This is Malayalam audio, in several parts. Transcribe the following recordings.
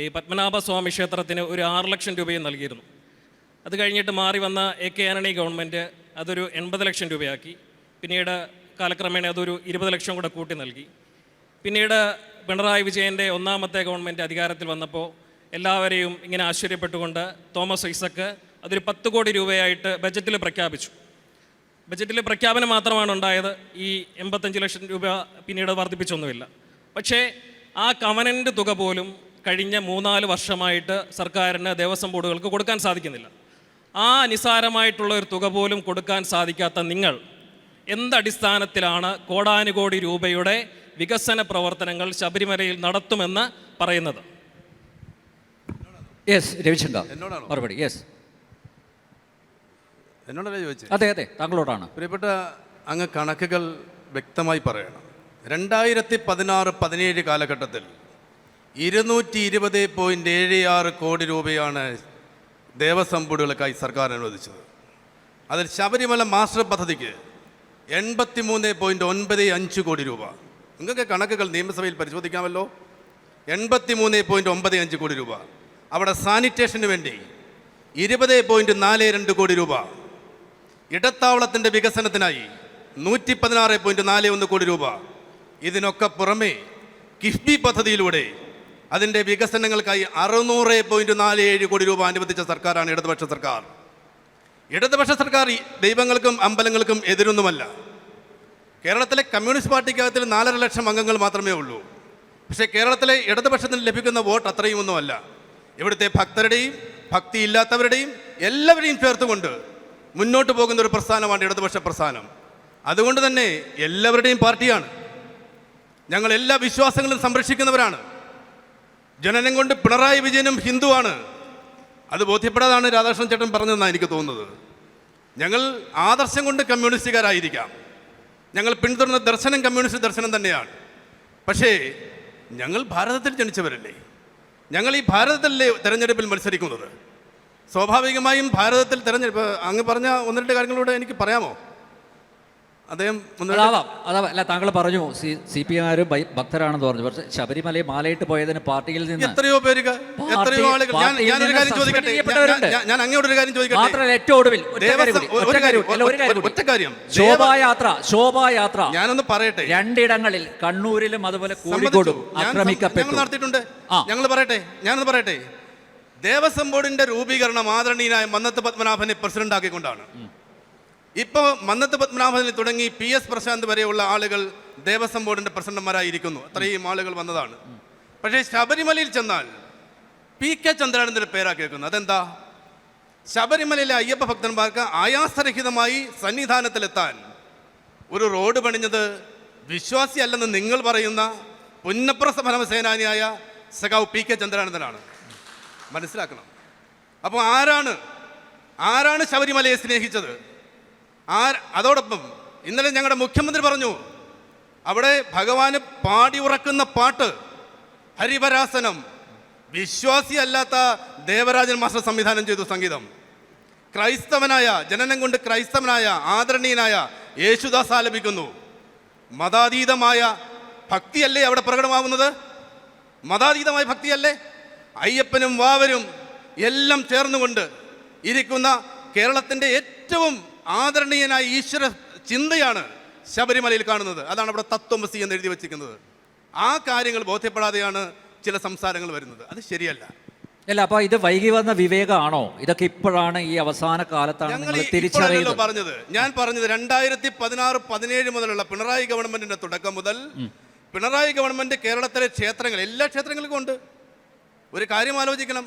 ഈ പത്മനാഭസ്വാമി ക്ഷേത്രത്തിന് ഒരു ആറ് ലക്ഷം രൂപയും നൽകിയിരുന്നു. അത് കഴിഞ്ഞിട്ട് മാറി വന്ന എ കെ ആന്റണി ഗവൺമെന്റ് അതൊരു എൺപത് ലക്ഷം രൂപയാക്കി. പിന്നീട് കാലക്രമേണ അതൊരു ഇരുപത് ലക്ഷം കൂടെ കൂട്ടി നൽകി. പിന്നീട് പിണറായി വിജയന്റെ ഒന്നാമത്തെ ഗവൺമെന്റ് അധികാരത്തിൽ വന്നപ്പോൾ എല്ലാവരെയും ഇങ്ങനെ ആശ്ചര്യപ്പെട്ടുകൊണ്ട് തോമസ് ഐസക്ക് അതൊരു പത്ത് കോടി രൂപയായിട്ട് ബജറ്റിൽ പ്രഖ്യാപിച്ചു. ബജറ്റിൽ പ്രഖ്യാപനം മാത്രമാണ് ഉണ്ടായത്. ഈ എൺപത്തഞ്ച് ലക്ഷം രൂപ പിന്നീട് വർദ്ധിപ്പിച്ചൊന്നുമില്ല. പക്ഷേ ആ കവനന്റെ തുക പോലും കഴിഞ്ഞ മൂന്നാൽ വർഷമായിട്ട് സർക്കാരിന് ദേവസ്വം ബോർഡുകൾക്ക് കൊടുക്കാൻ സാധിക്കുന്നില്ല. ആ നിസാരമായിട്ടുള്ള ഒരു തുക പോലും കൊടുക്കാൻ സാധിക്കാത്ത നിങ്ങൾ എന്തടിസ്ഥാനത്തിലാണ് കോടാനുകോടി രൂപയുടെ വികസന പ്രവർത്തനങ്ങൾ ശബരിമലയിൽ നടത്തുമെന്ന് പറയുന്നത്? യെസ് രവിശങ്കർ? മറുപടി യെസ് എന്നോടല്ലേ ചോദിച്ചത് അതെ അതെ താങ്കളോടാണ്. പ്രിയപ്പെട്ട അങ്ങ് കണക്കുകൾ വ്യക്തമായി പറയണം. രണ്ടായിരത്തി പതിനാറ് പതിനേഴ് കാലഘട്ടത്തിൽ ഇരുന്നൂറ്റി ഇരുപത് പോയിന്റ് ഏഴ് ആറ് കോടി രൂപയാണ് ദേവസ്വം ബോർഡുകൾക്കായി സർക്കാർ അനുവദിച്ചത്. അതിൽ ശബരിമല മാസ്റ്റർ പദ്ധതിക്ക് എൺപത്തി മൂന്ന് പോയിന്റ് ഒൻപത് അഞ്ച് കോടി രൂപ. നിങ്ങൾക്ക് കണക്കുകൾ നിയമസഭയിൽ പരിശോധിക്കാമല്ലോ? എൺപത്തി മൂന്ന് പോയിന്റ് ഒമ്പത് അഞ്ച് കോടി രൂപ. അവിടെ സാനിറ്റേഷന് വേണ്ടി ഇരുപത് പോയിന്റ് നാല് രണ്ട് കോടി രൂപ. ഇടത്താവളത്തിന്റെ വികസനത്തിനായി നൂറ്റി പതിനാറ് പോയിന്റ് നാല് ഒന്ന് കോടി രൂപ. ഇതിനൊക്കെ പുറമേ കിഫ്ബി പദ്ധതിയിലൂടെ അതിന്റെ വികസനങ്ങൾക്കായി അറുന്നൂറ് പോയിന്റ് നാല് ഏഴ് കോടി രൂപ അനുവദിച്ച സർക്കാരാണ് ഇടതുപക്ഷ സർക്കാർ. ഇടതുപക്ഷ സർക്കാർ ദൈവങ്ങൾക്കും അമ്പലങ്ങൾക്കും എതിരൊന്നുമല്ല. കേരളത്തിലെ കമ്മ്യൂണിസ്റ്റ് പാർട്ടിക്കകത്തിൽ നാലര ലക്ഷം അംഗങ്ങൾ മാത്രമേ ഉള്ളൂ. പക്ഷേ കേരളത്തിലെ ഇടതുപക്ഷത്തിന് ലഭിക്കുന്ന വോട്ട് അത്രയും ഒന്നുമല്ല ഇവിടുത്തെ ഭക്തരുടെയും ഭക്തിയില്ലാത്തവരുടെയും എല്ലാവരെയും ചേർത്തുകൊണ്ട് മുന്നോട്ട് പോകുന്ന ഒരു പ്രസ്ഥാനമാണ് ഇടതുപക്ഷ പ്രസ്ഥാനം. അതുകൊണ്ട് തന്നെ എല്ലാവരുടെയും പാർട്ടിയാണ്. ഞങ്ങൾ എല്ലാ വിശ്വാസങ്ങളും സംരക്ഷിക്കുന്നവരാണ്. ജനനം കൊണ്ട് പിണറായി വിജയനും ഹിന്ദുവാണ്. അത് ബോധ്യപ്പെടാതാണ് രാധാകൃഷ്ണൻ ചേട്ടൻ പറഞ്ഞതെന്നാണ് എനിക്ക് തോന്നുന്നത്. ഞങ്ങൾ ആദർശം കൊണ്ട് കമ്മ്യൂണിസ്റ്റുകാരായിരിക്കാം. ഞങ്ങൾ പിന്തുടർന്ന ദർശനം കമ്മ്യൂണിസ്റ്റ് ദർശനം തന്നെയാണ്. പക്ഷേ ഞങ്ങൾ ഭാരതത്തിൽ ജനിച്ചവരല്ലേ? ഞങ്ങൾ ഈ ഭാരതത്തിലല്ലേ തെരഞ്ഞെടുപ്പിൽ മത്സരിക്കുന്നത്? സ്വാഭാവികമായും ഭാരതത്തിൽ തെരഞ്ഞെടുപ്പ് അങ്ങ് പറഞ്ഞ ഒന്ന് രണ്ട് കാര്യങ്ങളിലൂടെ എനിക്ക് പറയാമോ? അദ്ദേഹം അതാവാം അതാവാം. അല്ല താങ്കൾ പറഞ്ഞു സി സി പി എമാരും ഭക്തരാണെന്ന് പറഞ്ഞു. പക്ഷെ ശബരിമലയെ മാലയിട്ട് പോയതിന് പാർട്ടിയിൽ നിന്ന് എത്രയോ പേര് എത്രയോ ആളുകൾ ഞാൻ ഒരു കാര്യം ചോദിക്കട്ടെ? ഞാൻ- അങ്ങോട്ട് അങ്ങോട്ടൊരു കാര്യം ചോദിക്കട്ടെ? മാത്രമല്ല ഏറ്റവും ഒടുവിൽ ഒറ്റ കാര്യം ഒരു ഒരു ശോഭായാത്ര ശോഭായാത്ര. ഞാനൊന്ന് പറയട്ടെ? രണ്ടിടങ്ങളിൽ കണ്ണൂരിലും അതുപോലെ. കോഴിക്കോടും ആക്രമിക്കപ്പെട്ടു. നടത്തിയിട്ടുണ്ട്. ഞങ്ങൾ പറയട്ടെ? ഞാനൊന്ന് പറയട്ടെ? ദേവസ്വം ബോർഡിന്റെ രൂപീകരണം ആദരണീയനായ മന്നത്ത് പത്മനാഭനെ പ്രസിഡന്റ് ആക്കിക്കൊണ്ടാണ് ഇപ്പോൾ മന്നത്ത് പത്മനാഭനിൽ തുടങ്ങി പി എസ് പ്രശാന്ത് വരെയുള്ള ആളുകൾ ദേവസ്വം ബോർഡിന്റെ പ്രസിഡന്റുമാരായിരിക്കുന്നു. അത്രയും ആളുകൾ വന്നതാണ്. പക്ഷേ ശബരിമലയിൽ ചെന്നാൽ പി കെ ചന്ദ്രാനന്ദന്റെ പേരാ കേൾക്കുന്നത്. അതെന്താ? ശബരിമലയിലെ അയ്യപ്പ ഭക്തന്മാർക്ക് ആയാസരഹിതമായി സന്നിധാനത്തിലെത്താൻ ഒരു റോഡ് പണിഞ്ഞത് വിശ്വാസിയല്ലെന്ന് നിങ്ങൾ പറയുന്ന പുന്നപ്ര സമരസേനാനിയായ സഖാവ് പി കെ ചന്ദ്രാനന്ദനാണ്. മനസ്സിലാക്കണം. അപ്പോൾ ആരാണ്? ആരാണ് ശബരിമലയെ സ്നേഹിച്ചത്? ആ അതോടൊപ്പം ഇന്നലെ ഞങ്ങളുടെ മുഖ്യമന്ത്രി പറഞ്ഞു അവിടെ ഭഗവാന് പാടി ഉറക്കുന്ന പാട്ട് ഹരിവരാസനം വിശ്വാസിയല്ലാത്ത ദേവരാജൻ മാസ്റ്റർ സംവിധാനം ചെയ്തു സംഗീതം. ക്രൈസ്തവനായ ജനനം കൊണ്ട് ക്രൈസ്തവനായ ആദരണീയനായ യേശുദാസ് ആലപിക്കുന്നു. മതാതീതമായ ഭക്തിയല്ലേ അവിടെ പ്രകടമാവുന്നത്? മതാതീതമായ ഭക്തിയല്ലേ? അയ്യപ്പനും വാവരും എല്ലാം ചേർന്നുകൊണ്ട് ഇരിക്കുന്ന കേരളത്തിന്റെ ഏറ്റവും ആദരണീയനായ ഈശ്വര ചിന്തയാണ് ശബരിമലയിൽ കാണുന്നത്. അതാണ് അവിടെ തത്വമസി എന്ന് എഴുതി വെച്ചിരിക്കുന്നത്. ആ കാര്യങ്ങൾ ബോധ്യപ്പെടാതെയാണ് ചില സംസാരങ്ങൾ വരുന്നത്. അത് ശരിയല്ല. അല്ല അപ്പൊ ഇത് വൈകി വന്ന വിവേകമാണോ ഇതൊക്കെ ഇപ്പോഴാണ് ഈ അവസാന കാലത്താണ് ഞങ്ങൾ തിരിച്ചറിയുന്നത്. പറഞ്ഞത്. ഞാൻ പറഞ്ഞത് രണ്ടായിരത്തി പതിനാറ് പതിനേഴ് മുതലുള്ള പിണറായി ഗവൺമെന്റിന്റെ തുടക്കം മുതൽ പിണറായി ഗവൺമെന്റ് കേരളത്തിലെ ക്ഷേത്രങ്ങൾ എല്ലാ ക്ഷേത്രങ്ങൾക്കും ഉണ്ട്. ഒരു കാര്യം ആലോചിക്കണം.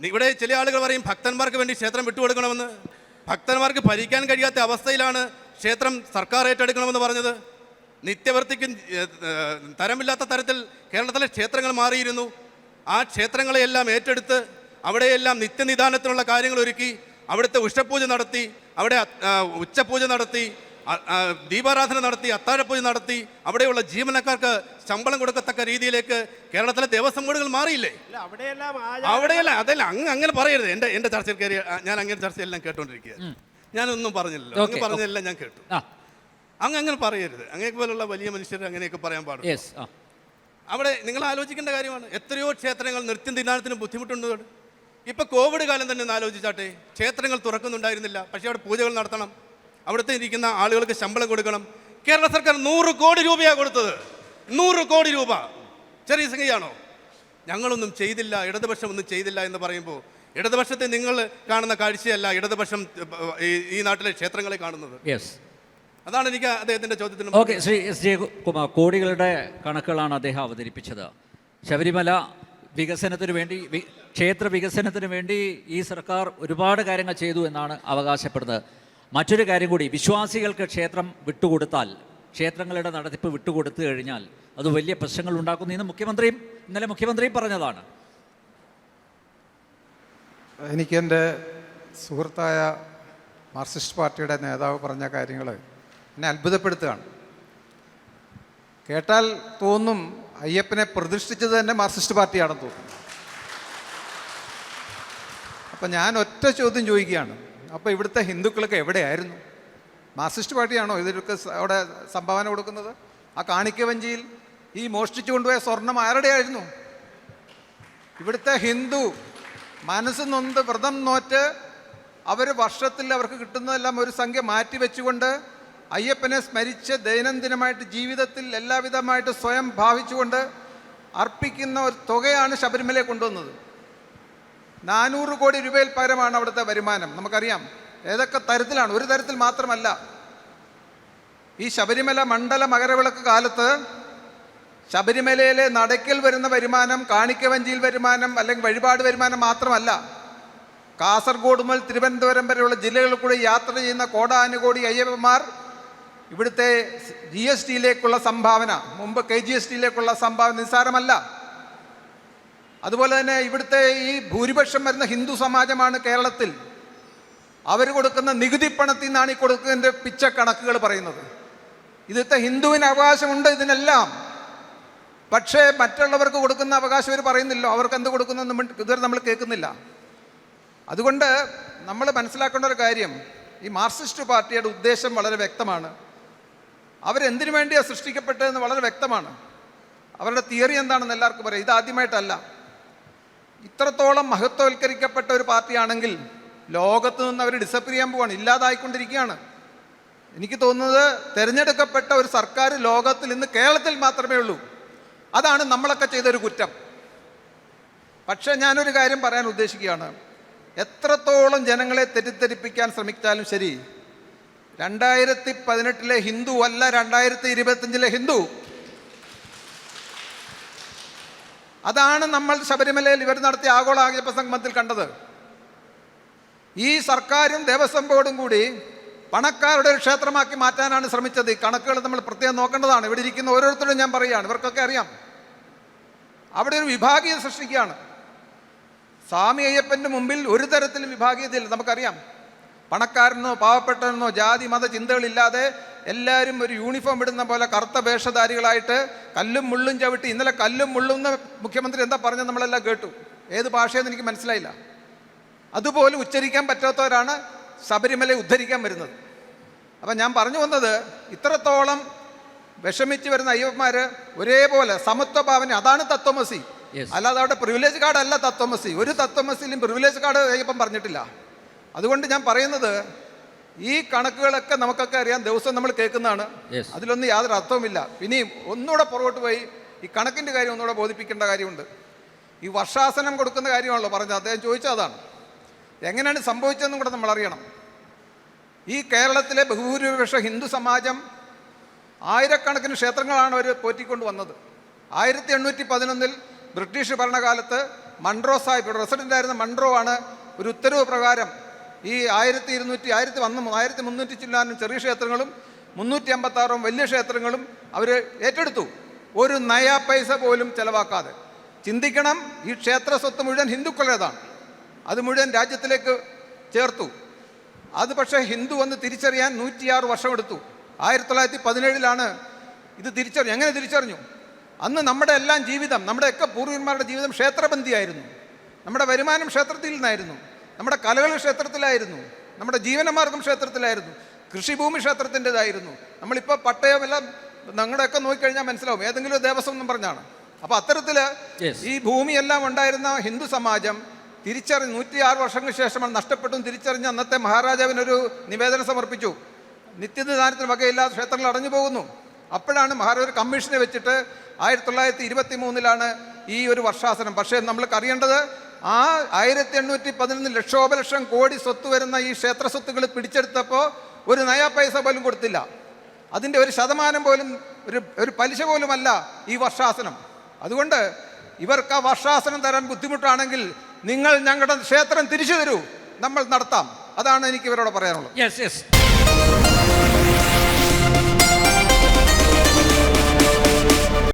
ഇവിടെ ചില ആളുകൾ പറയും ഭക്തന്മാർക്ക് വേണ്ടി ക്ഷേത്രം വിട്ടുകൊടുക്കണമെന്ന്. ഭക്തന്മാർക്ക് ഭരിക്കാൻ കഴിയാത്ത അവസ്ഥയിലാണ് ക്ഷേത്രം സർക്കാർ ഏറ്റെടുക്കണമെന്ന് പറഞ്ഞത്. നിത്യവൃത്തിക്കും തരമില്ലാത്ത തരത്തിൽ കേരളത്തിലെ ക്ഷേത്രങ്ങൾ മാറിയിരുന്നു. ആ ക്ഷേത്രങ്ങളെയെല്ലാം ഏറ്റെടുത്ത് അവിടെയെല്ലാം നിത്യനിദാനത്തിനുള്ള കാര്യങ്ങൾ ഒരുക്കി അവിടുത്തെ ഉഷപൂജ നടത്തി അവിടെ ഉച്ചപൂജ നടത്തി ദീപാരാധന നടത്തി അത്താഴപ്പൂജ നടത്തി അവിടെയുള്ള ജീവനക്കാർക്ക് ശമ്പളം കൊടുക്കത്തക്ക രീതിയിലേക്ക് കേരളത്തിലെ ദേവസ്വം ബോർഡുകൾ മാറിയില്ലേ? അവിടെയെല്ലാം അവിടെയല്ല അതല്ല അങ്ങ് അങ്ങനെ പറയരുത്. എന്റെ എന്റെ ചർച്ചയിൽ കയറി ഞാൻ അങ്ങനെ ചർച്ചയെല്ലാം കേട്ടോണ്ടിരിക്കുക ഞാനൊന്നും പറഞ്ഞില്ലല്ലോ. അങ്ങ് പറഞ്ഞതെല്ലാം ഞാൻ കേട്ടു. അങ്ങ് അങ്ങനെ പറയരുത്. അങ്ങനെയൊക്കെ പോലുള്ള വലിയ മനുഷ്യർ അങ്ങനെയൊക്കെ പറയാൻ പാടില്ല അവിടെ നിങ്ങൾ ആലോചിക്കേണ്ട കാര്യമാണ്. എത്രയോ ക്ഷേത്രങ്ങൾ നൃത്യം തിന്നാനത്തിന് ബുദ്ധിമുട്ടുണ്ട് ഇപ്പൊ കോവിഡ് കാലം തന്നെ ഒന്ന് ആലോചിച്ചാട്ടെ. ക്ഷേത്രങ്ങൾ തുറക്കുന്നുണ്ടായിരുന്നില്ല. പക്ഷേ അവിടെ പൂജകൾ നടത്തണം. അവിടുത്തെ ഇരിക്കുന്ന ആളുകൾക്ക് ശമ്പളം കൊടുക്കണം. കേരള സർക്കാർ നൂറ് കോടി രൂപയാണ് കൊടുത്തത്. നൂറ് കോടി രൂപ. ചെറിയ സംഖ്യയാണോ? ഞങ്ങളൊന്നും ചെയ്തില്ല ഇടതുപക്ഷം ഒന്നും ചെയ്തില്ല എന്ന് പറയുമ്പോൾ ഇടതുപക്ഷത്തെ നിങ്ങൾ കാണുന്ന കാഴ്ചയല്ല ഇടതുപക്ഷം ഈ- നാട്ടിലെ ക്ഷേത്രങ്ങളെ കാണുന്നത്. യെസ് അതാണ് എനിക്ക് അദ്ദേഹത്തിന്റെ ചോദ്യത്തിന് okay Shri S J Kumar കോടികളുടെ കണക്കുകളാണ് അദ്ദേഹം അവതരിപ്പിച്ചത്. ശബരിമല വികസനത്തിന് വേണ്ടി ക്ഷേത്ര വികസനത്തിന് വേണ്ടി ഈ സർക്കാർ ഒരുപാട് കാര്യങ്ങൾ ചെയ്തു എന്നാണ് അവകാശപ്പെടുന്നത്. മറ്റൊരു കാര്യം കൂടി വിശ്വാസികൾക്ക് ക്ഷേത്രം വിട്ടുകൊടുത്താൽ ക്ഷേത്രങ്ങളുടെ നടത്തിപ്പ് വിട്ടുകൊടുത്തു കഴിഞ്ഞാൽ അത് വലിയ പ്രശ്നങ്ങൾ ഉണ്ടാക്കുന്നു ഇന്ന് മുഖ്യമന്ത്രിയും ഇന്നലെ മുഖ്യമന്ത്രിയും പറഞ്ഞതാണ്. എനിക്കെന്റെ സുഹൃത്തായ മാർക്സിസ്റ്റ് പാർട്ടിയുടെ നേതാവ് പറഞ്ഞ കാര്യങ്ങൾ എന്നെ അത്ഭുതപ്പെടുത്തുകയാണ്. കേട്ടാൽ തോന്നും അയ്യപ്പനെ പ്രതിഷ്ഠിച്ചത് തന്നെ മാർക്സിസ്റ്റ് പാർട്ടിയാണെന്ന് തോന്നുന്നു അപ്പം ഞാൻ ഒറ്റ ചോദ്യം ചോദിക്കുകയാണ്. അപ്പോൾ ഇവിടുത്തെ ഹിന്ദുക്കളൊക്കെ എവിടെയായിരുന്നു? മാർസിസ്റ്റ് പാർട്ടിയാണോ ഇതിലൊക്കെ അവിടെ സംഭാവന കൊടുക്കുന്നത്? ആ കാണിക്കവഞ്ചിയിൽ ഈ മോഷ്ടിച്ചു കൊണ്ടുപോയ സ്വർണം ആരുടെയായിരുന്നു ഇവിടുത്തെ ഹിന്ദു മനസ്സ് നൊന്ത് വ്രതം നോറ്റ് അവർ വർഷത്തിൽ അവർക്ക് കിട്ടുന്നതെല്ലാം ഒരു സംഖ്യ മാറ്റി വെച്ചുകൊണ്ട് അയ്യപ്പനെ സ്മരിച്ച് ദൈനംദിനമായിട്ട് ജീവിതത്തിൽ എല്ലാവിധമായിട്ട് സ്വയം ഭാവിച്ചുകൊണ്ട് അർപ്പിക്കുന്ന ഒരു തുകയാണ് ശബരിമലയെ കൊണ്ടുവന്നത്. നാനൂറ് കോടി രൂപയിൽ പകരമാണ് അവിടുത്തെ വരുമാനം. നമുക്കറിയാം. ഏതൊക്കെ തരത്തിലാണ്? ഒരു തരത്തിൽ മാത്രമല്ല. ഈ ശബരിമല മണ്ഡല മകരവിളക്ക് കാലത്ത് ശബരിമലയിലെ നടയ്ക്കൽ വരുന്ന വരുമാനം കാണിക്കവഞ്ചിയിൽ വരുമാനം അല്ലെങ്കിൽ വഴിപാട് വരുമാനം മാത്രമല്ല. കാസർഗോഡ് മുതൽ തിരുവനന്തപുരം വരെയുള്ള ജില്ലകളിൽ കൂടി യാത്ര ചെയ്യുന്ന കോടാനുകോടി അയ്യപ്പന്മാർ ഇവിടുത്തെ ജി എസ് ടിയിലേക്കുള്ള സംഭാവന. മുമ്പ് കെ ജി എസ് ടിയിലേക്കുള്ള സംഭാവന നിസ്സാരമല്ല. അതുപോലെ തന്നെ ഇവിടുത്തെ ഈ ഭൂരിപക്ഷം വരുന്ന ഹിന്ദു സമാജമാണ് കേരളത്തിൽ. അവർ കൊടുക്കുന്ന നികുതി പണത്തിൽ നിന്നാണ് ഈ കൊടുക്കുന്നതിന്റെ പിച്ച കണക്കുകൾ പറയുന്നത്. ഇതിത്തെ ഹിന്ദുവിന് അവകാശമുണ്ട് ഇതിനെല്ലാം. പക്ഷേ മറ്റുള്ളവർക്ക് കൊടുക്കുന്ന അവകാശം ഇവർ പറയുന്നില്ലോ അവർക്ക് എന്ത് കൊടുക്കുന്നു ഇതുവരെ നമ്മൾ കേൾക്കുന്നില്ല. അതുകൊണ്ട് നമ്മൾ മനസ്സിലാക്കേണ്ട ഒരു കാര്യം ഈ മാർക്സിസ്റ്റ് പാർട്ടിയുടെ ഉദ്ദേശം വളരെ വ്യക്തമാണ്. അവരെന്തിനു വേണ്ടിയാണ് സൃഷ്ടിക്കപ്പെട്ടതെന്ന് വളരെ വ്യക്തമാണ്. അവരുടെ തിയറി എന്താണെന്ന് എല്ലാവർക്കും പറയാം ഇതാദ്യമായിട്ടല്ല ഇത്രത്തോളം മഹത്വവൽക്കരിക്കപ്പെട്ട ഒരു പാർട്ടിയാണെങ്കിൽ ലോകത്ത് നിന്ന് അവർ ഡിസപ്പിയർ ചെയ്യാൻ പോവാണ് ഇല്ലാതായിക്കൊണ്ടിരിക്കുകയാണ്. എനിക്ക് തോന്നുന്നത് തിരഞ്ഞെടുക്കപ്പെട്ട ഒരു സർക്കാർ ലോകത്തിൽ ഇന്ന് കേരളത്തിൽ മാത്രമേ ഉള്ളൂ. അതാണ് നമ്മളൊക്കെ ചെയ്തൊരു കുറ്റം. പക്ഷേ ഞാനൊരു കാര്യം പറയാൻ ഉദ്ദേശിക്കുകയാണ്. എത്രത്തോളം ജനങ്ങളെ തെറ്റിദ്ധരിപ്പിക്കാൻ ശ്രമിച്ചാലും ശരി രണ്ടായിരത്തി പതിനെട്ടിലെ ഹിന്ദു അല്ല രണ്ടായിരത്തി ഇരുപത്തഞ്ചിലെ ഹിന്ദു അതാണ് നമ്മൾ ശബരിമലയിൽ ഇവർ നടത്തിയ ആഗോള അയ്യപ്പ സംഗമത്തിൽ കണ്ടത്. ഈ സർക്കാരും ദേവസ്വം ബോർഡും കൂടി പണക്കാരുടെ ഒരു ക്ഷേത്രമാക്കി മാറ്റാനാണ് ശ്രമിച്ചത്. ഈ കണക്കുകൾ നമ്മൾ പ്രത്യേകം നോക്കേണ്ടതാണ്. ഇവിടെ ഇരിക്കുന്ന ഓരോരുത്തരും ഞാൻ പറയുകയാണ് ഇവർക്കൊക്കെ അറിയാം. അവിടെ ഒരു വിഭാഗീയത സൃഷ്ടിക്കുകയാണ്. സ്വാമി അയ്യപ്പന്റെ മുമ്പിൽ ഒരു തരത്തിലും വിഭാഗീയതയില്ല. നമുക്കറിയാം. പണക്കാരനോ പാവപ്പെട്ടവനോ ജാതി മത ചിന്തകളില്ലാതെ എല്ലാവരും ഒരു യൂണിഫോം ഇടുന്ന പോലെ കറുത്ത വേഷധാരികളായിട്ട് കല്ലും മുള്ളും ചവിട്ടി. ഇന്നലെ കല്ലും മുള്ളും എന്ന് മുഖ്യമന്ത്രി എന്താ പറഞ്ഞത് നമ്മളെല്ലാം കേട്ടു. ഏത് ഭാഷയെന്ന് എനിക്ക് മനസ്സിലായില്ല. അതുപോലെ ഉച്ചരിക്കാൻ പറ്റാത്തവരാണ് ശബരിമല ഉദ്ധരിക്കാൻ വരുന്നത്. അപ്പം ഞാൻ പറഞ്ഞു വന്നത് ഇത്രത്തോളം വിഷമിച്ച് വരുന്ന അയ്യപ്പന്മാർ ഒരേപോലെ സമത്വ ഭാവന അതാണ് തത്വമസി. അല്ലാതെ അവിടെ പ്രിവിലേജ് കാർഡ് അല്ല തത്വമസി. ഒരു തത്വമസിയിലും പ്രിവിലേജ് കാർഡ് അയ്യപ്പൻ പറഞ്ഞിട്ടില്ല. അതുകൊണ്ട് ഞാൻ പറയുന്നത് ഈ കണക്കുകളൊക്കെ നമുക്കൊക്കെ അറിയാം ദിവസം നമ്മൾ കേൾക്കുന്നതാണ്. അതിലൊന്നും യാതൊരു അർത്ഥവുമില്ല. ഇനിയും ഒന്നുകൂടെ പുറകോട്ട് പോയി ഈ കണക്കിന്റെ കാര്യം ഒന്നുകൂടെ ബോധിപ്പിക്കേണ്ട കാര്യമുണ്ട്. ഈ വർഷാസനം കൊടുക്കുന്ന കാര്യമാണല്ലോ പറഞ്ഞത്. അദ്ദേഹം ചോദിച്ചത് അതാണ്. എങ്ങനെയാണ് സംഭവിച്ചതെന്നും കൂടെ നമ്മൾ അറിയണം. ഈ കേരളത്തിലെ ബഹുഭൂരിപക്ഷ ഹിന്ദു സമാജം ആയിരക്കണക്കിന് ക്ഷേത്രങ്ങളാണ് അവർ പോറ്റിക്കൊണ്ട് വന്നത്. ആയിരത്തി എണ്ണൂറ്റി പതിനൊന്നിൽ ബ്രിട്ടീഷ് ഭരണകാലത്ത് മൺട്രോ സാഹിബ് റെസിഡന്റായിരുന്ന മൺട്രോ ആണ് ഒരു ഉത്തരവ് പ്രകാരം ഈ ആയിരത്തി ഇരുന്നൂറ്റി ആയിരത്തി വന്ന് ആയിരത്തി മുന്നൂറ്റി ചില്ലാനും ചെറിയ ക്ഷേത്രങ്ങളും മുന്നൂറ്റി അമ്പത്താറും വലിയ ക്ഷേത്രങ്ങളും അവർ ഏറ്റെടുത്തു. ഒരു നയ പൈസ പോലും ചിലവാക്കാതെ. ചിന്തിക്കണം ഈ ക്ഷേത്ര സ്വത്ത് മുഴുവൻ ഹിന്ദുക്കളുടേതാണ്. അത് മുഴുവൻ രാജ്യത്തിലേക്ക് ചേർത്തു. അത് പക്ഷേ ഹിന്ദു എന്ന് തിരിച്ചറിയാൻ നൂറ്റിയാറ് വർഷം എടുത്തു. ആയിരത്തി തൊള്ളായിരത്തി പതിനേഴിലാണ് ഇത് തിരിച്ചറിഞ്ഞു. എങ്ങനെ തിരിച്ചറിഞ്ഞു? അന്ന് നമ്മുടെ എല്ലാം ജീവിതം നമ്മുടെയൊക്കെ പൂർവികന്മാരുടെ ജീവിതം ക്ഷേത്രബന്ധിയായിരുന്നു. നമ്മുടെ വരുമാനം ക്ഷേത്രത്തിൽ നിന്നായിരുന്നു. നമ്മുടെ കലകൾ ക്ഷേത്രത്തിലായിരുന്നു. നമ്മുടെ ജീവനമാർഗം ക്ഷേത്രത്തിലായിരുന്നു. കൃഷിഭൂമി ക്ഷേത്രത്തിന്റെതായിരുന്നു. നമ്മളിപ്പോൾ പട്ടയമെല്ലാം നിങ്ങളുടെയൊക്കെ നോക്കിക്കഴിഞ്ഞാൽ മനസ്സിലാവും. ഏതെങ്കിലും ദേവസ്വം എന്നും പറഞ്ഞാണ്. അപ്പോൾ അത്തരത്തിൽ. ഈ ഭൂമിയെല്ലാം ഉണ്ടായിരുന്ന ഹിന്ദു സമാജം തിരിച്ചറിഞ്ഞ് നൂറ്റിയാറ് വർഷങ്ങൾക്ക് ശേഷമാണ് നഷ്ടപ്പെട്ടും തിരിച്ചറിഞ്ഞ് അന്നത്തെ മഹാരാജാവിനൊരു നിവേദനം സമർപ്പിച്ചു. നിത്യനിദാനത്തിന് വകയില്ലാതെ ക്ഷേത്രങ്ങൾ അടഞ്ഞു പോകുന്നു. അപ്പോഴാണ് മഹാരാജ കമ്മീഷനെ വെച്ചിട്ട് ആയിരത്തി തൊള്ളായിരത്തി ഇരുപത്തി മൂന്നിലാണ് ഈ ഒരു വർഷാസനം. പക്ഷേ നമ്മൾക്ക് അറിയേണ്ടത് ആ ആയിരത്തി എണ്ണൂറ്റി പതിനൊന്ന് ലക്ഷോപലക്ഷം കോടി സ്വത്ത് വരുന്ന ഈ ക്ഷേത്ര സ്വത്തുകൾ പിടിച്ചെടുത്തപ്പോൾ ഒരു നയാ പൈസ പോലും കൊടുത്തില്ല. അതിന്റെ ഒരു ശതമാനം പോലും ഒരു ഒരു പലിശ പോലുമല്ല ഈ വർഷാസനം. അതുകൊണ്ട് ഇവർക്ക് ആ വർഷാസനം തരാൻ ബുദ്ധിമുട്ടാണെങ്കിൽ നിങ്ങൾ ഞങ്ങളുടെ ക്ഷേത്രം തിരിച്ചു തരൂ. നമ്മൾ നടത്താം. അതാണ് എനിക്ക് ഇവരോട് പറയാനുള്ളത്. Yes yes